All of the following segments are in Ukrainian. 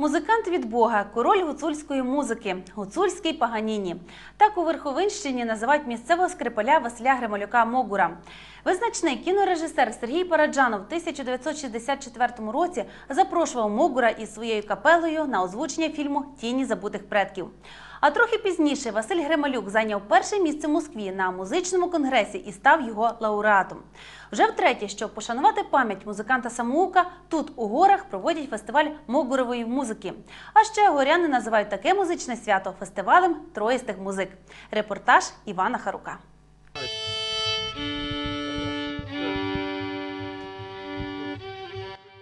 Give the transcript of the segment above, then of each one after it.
Музикант від Бога, король гуцульської музики, гуцульський Паганіні. Так у Верховинщині називають місцевого скрипаля Василя Грималюка Могура. Визначний кінорежисер Сергій Параджанов в 1964 році запрошував Могура із своєю капелою на озвучення фільму Тіні забутих предків. А трохи пізніше Василь Гремалюк зайняв перше місце в Москві на музичному конгресі і став його лауреатом. Вже втретє, щоб пошанувати пам'ять музиканта самоука, тут у горах проводять фестиваль Могурової музики. А ще горяни називають таке музичне свято фестивалем троїстих музик. Репортаж Івана Харука.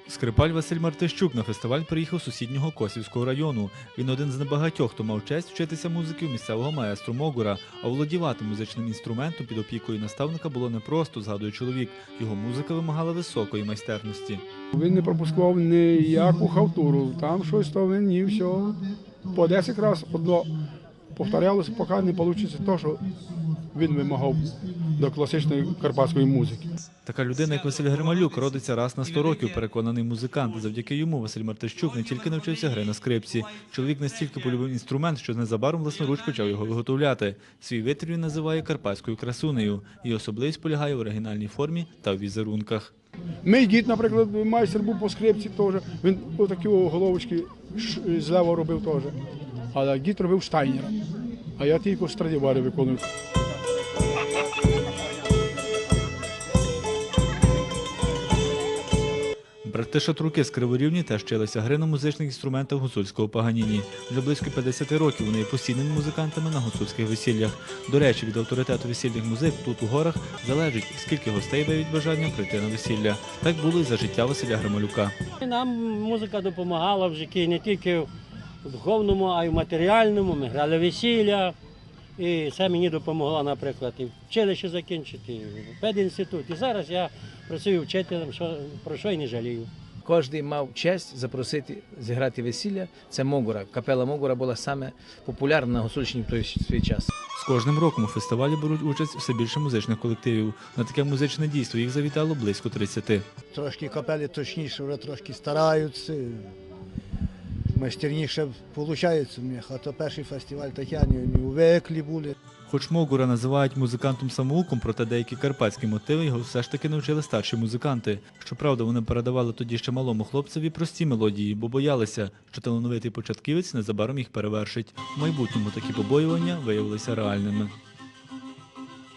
Скрипаль Василь Мартищук на фестиваль приїхав з сусіднього Косівського району. Він один з небагатьох, хто мав честь вчитися музики у місцевого маестру Могура. А володівати музичним інструментом під опікою наставника було непросто, згадує чоловік. Його музика вимагала високої майстерності. Він не пропускав ніяку халтуру. Там щось то він ні, все. По 10 разів одно повторялося, поки не вийде те, що він вимагав до класичної карпатської музики. Така людина, як Василь Грималюк, родиться раз на 100 років, переконаний музикант. Завдяки йому Василь Мартищук не тільки навчився гри на скрипці. Чоловік настільки полюбив інструмент, що незабаром власноруч почав його виготовляти. Свій витвір він називає карпатською красунею. Її особливість полягає в оригінальній формі та в візерунках. Мій дід, наприклад, майстер був по скрипці теж. Він отакі о головочки злева робив теж. Але дід робив штайнера. А я тільки страдівари виконую. Брати Шатруки з Криворівні теж вчилися гри на музичних інструментах гуцульського Паганіні. Вже близько 50 років вони є постійними музикантами на гуцульських весіллях. До речі, від авторитету весільних музик тут у горах залежить, скільки гостей виявить бажання прийти на весілля. Так було і за життя Василя Грималюка. Нам музика допомагала в житті не тільки в духовному, а й в матеріальному. Ми грали весілля. І це мені допомогло, наприклад, і вчилище закінчити, і педінститут. І зараз я працюю вчителем, що, про що й не жалію. Кожен мав честь запросити зіграти весілля. Це Могура. Капела Могура була саме популярна на Гуцульщині в той свій час. З кожним роком у фестивалі беруть участь все більше музичних колективів. На таке музичне дійство їх завітало близько 30. Трошки капелі точніше, вже трошки стараються. Майстерніше виходить у них, а то перший фестиваль Тетяні не увеклі були. Хоч Могура називають музикантом самоуком, проте деякі карпатські мотиви його все ж таки навчили старші музиканти. Щоправда, вони передавали тоді ще малому хлопцеві прості мелодії, бо боялися, що талановитий початківець незабаром їх перевершить. В майбутньому такі побоювання виявилися реальними.